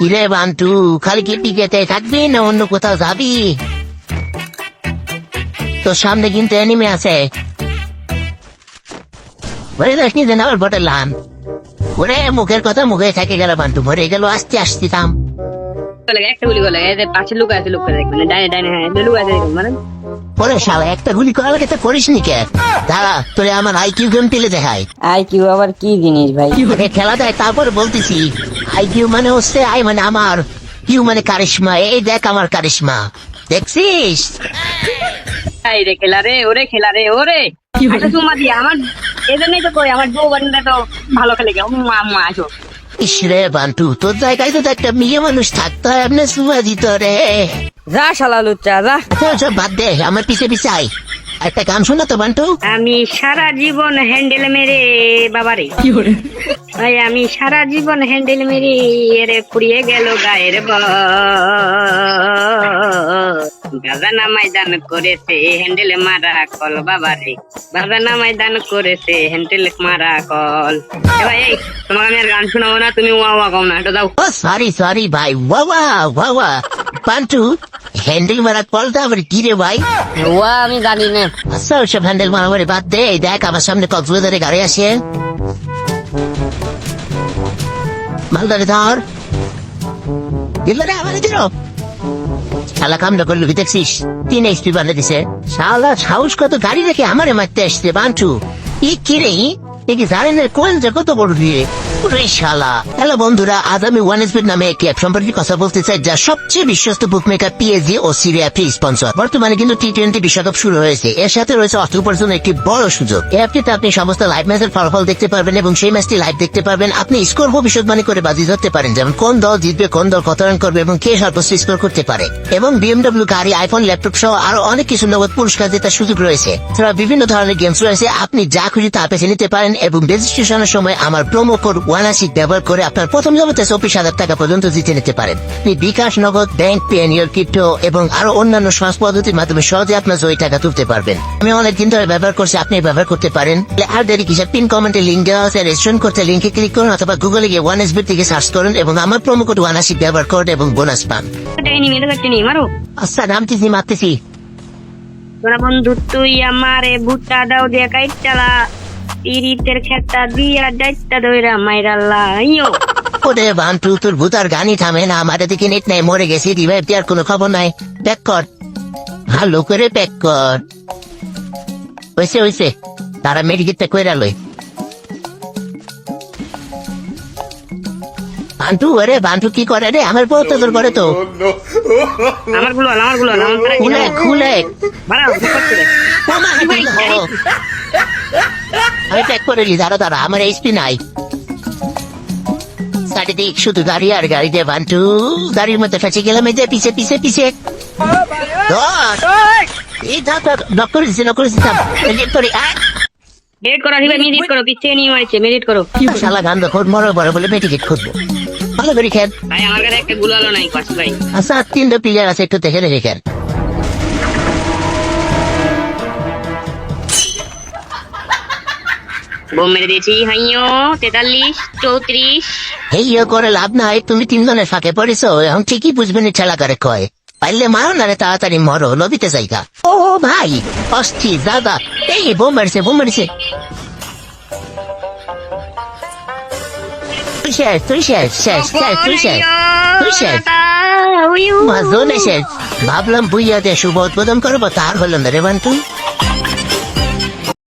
কিরে বান্টু খালি কি টিকেতে থাকবি না অন্য কোথাও যাবি? তোর সামনে কিন্তু এনিমে আছে। বলে বটে নিজে না ওরে, মুখের কথা মুখে থেকে গেল বান্টু ভরে গেল, আসতে আসতিতাম বলে একটা গুলি বলে এই পাশে লুকা আছে লুকা দেখবেন ডাইনে ডাইনে হ্যাঁ লুকা আছে দেখবেন মানে ওরে শালা একটা গুলি করার আগে তো করিস নি কে? দাঁড়া তোরে আমার আইকিউ গেম টেলে দেখায় আই কিউ আবার কি জিনিস ভাই? খেলা দেয় তারপর বলতেছি আইকিউ মানে হচ্ছে আই মানে আমার কিউ মানে কারিশমা এই দেখ আমার কারিশমা। দেখছিস? এই রে খেলা রে ওরে খেলা রে ওরে। আচ্ছা দিয়ে আমার এই জন্যই তো কই আমার বউ তো ভালো খেলে মা আসো। ইসরে বান্টু তোর জায়গায় তো একটা মেয়ে মানুষ থাকতো এমনি দিত রে। যা শালা লুচ্চা যা। আচ্ছা, বাদ দে আমার পিছে পিছে আয়। একটা গান শোনা তো বান্টু। আমি সারা জীবন হ্যান্ডেল মেরে বাবারে। ভাই আমি সারা জীবন হ্যান্ডেল মেরে এরে ফুরিয়ে গেল গায়ের গাজা নামাই দান করেছে হ্যান্ডেল মারা কল বাবারে গাজা নামাই দান করেছে হ্যান্ডেল মারা কল। ভাই এই তোমাকে আমি আর গান শোনাবো না তুমি ওয়া ওয়া কম না এটা দাও। ও সরি সরি ভাই। বাবা বাবা বান্টু হ্যান্ডেল মারা কলটা আবার কি রে ভাই? ও আমি জানি না। আচ্ছা ওসব হ্যান্ডেল মারামারি বাদ দে দেখ আমার সামনে কক্সবাজারে গাড়ি আসে। মালদারে ধর। দিল রে আমার দিল শালা কামটা করল কি দেখছিস তিন এইচপি বানিয়ে দিছে। শালা সাহস কত, গাড়ি রেখে আমারে মারতে আসছে বান্টু ই কিরে ই? এ? কি কোয়েল যে কত বড় দিয়ে? হ্যালো বন্ধুরা, আজ আমি ওয়ান এসপির নামে একটি অ্যাপ সম্পর্কে কথা বলতে চাই, যা সবচেয়ে বিশ্বস্ত বুকমেকার পিএসজি ও স্পন্সর বর্তমানে কিন্তু টি টোয়েন্টি বিশ্বকাপ শুরু হয়েছে। এর সাথে রয়েছে অর্থ উপার্জনের একটি বড় সুযোগ। অ্যাপটিতে আপনি সমস্ত লাইভ ম্যাচের ফলাফল দেখতে পারবেন এবং সেই ম্যাচটি লাইভ দেখতে পারবেন। আপনি স্কোর ভবিষ্যৎবাণী করে বাজি ধরতে পারেন, যেমন কোন দল জিতবে, কোন দল কত রান করবে এবং কে সর্বোচ্চ স্কোর করতে পারে। এবং বিএমডব্লিউ গাড়ি আইফোন ল্যাপটপ সহ আরও অনেক কিছু নগদ পুরস্কার জেতার সুযোগ রয়েছে। বিভিন্ন ধরনের গেমস রয়েছে। আপনি যা খুশি তা নিতে পারেন এবং রেজিস্ট্রেশনের সময় আমার প্রোমো কোড ওয়ান ব্যবহার করে আপনার প্রথম জগতে চব্বিশ হাজার টাকা পর্যন্ত জিতে নিতে পারেন। আপনি বিকাশ নগদ ব্যাংক পেনিয়র ক্রিপ্টো এবং আরও অন্যান্য সহজ পদ্ধতির মাধ্যমে সহজে আপনার জয়ী টাকা তুলতে পারবেন। আমি অনেক দিন ধরে ব্যবহার করছি আপনি ব্যবহার করতে পারেন। আর দেরি কিসের? পিন কমেন্টে লিঙ্ক দেওয়া আছে রেজিস্ট্রেশন করতে লিঙ্কে ক্লিক করুন অথবা গুগলে গিয়ে ওয়ান এসবির থেকে সার্চ করুন এবং আমার প্রোমো কোড ওয়ান ব্যবহার করুন এবং বোনাস পান। আচ্ছা নামতেছি মারতেছি? তোরা বন্ধু তুই আমারে ভুট্টা দাও দিয়ে কাইট চালা। তিরিতের খেতা দিয়া দইরা ওরে বান্টু তোর ভূতার গানই থামে না আমার দিকে নেট নাই মরে গেছি রিভাইভ দেওয়ার কোনো খবর নাই। কর। ভালো করে কর। তারা মেডিকেটটা কইরা লই। বান্টু বান্টু কি করে রে? আমার বউ তো তোর করে তো। আমারগুলো আমারগুলো খুলে খুলে বাড়াও ফুটফাট করে ওমা, ও। আমি প্যাক করে দিই দাঁড়া দাঁড়া আমার এইচপি নাই। চারিদিক শুধু গাড়ি আর গাড়িতে বান্টু গাড়ির মধ্যে ফেঁসে গেলাম এই যে পিছে পিছে পিছে। এই ধর ধর নক করে দিচ্ছি নক করে দিচ্ছি এডিট করি আয়। মেরিট করো হিবা মেরিট করো পিছে নিয়ে মেরিট করো। শালা গান দেখো মরো বড় বলে মেটিকেট খুঁজবো। ভালো করে খেন ভাই আমার কাছে একটা গুলালো নাই ভাই আচ্ছা তিনটা প্লেয়ার আছে একটু দেখে দেখে খেন বোম মেরে দিয়েছি। হাইয়ো তেতাল্লিশ চৌত্রিশ। এই ইয়ে করে লাভ নাই তুমি তিনজনের ফাঁকে পড়েছ এখন ঠিকই বুঝবেন ছেলা করে কয়। পারলে মারো না রে তাড়াতাড়ি মরো লবিতে জায়গা। ও ভাই অস্থির দাদা এই বোম মারছে বোম মারছে। তুই শেষ তুই শেষ শেষ শেষ তুই শেষ তুই শেষ। ভাবলাম বুইয়াতে শুভ উদ্বোধন করব তার হলো না রে বান্টু।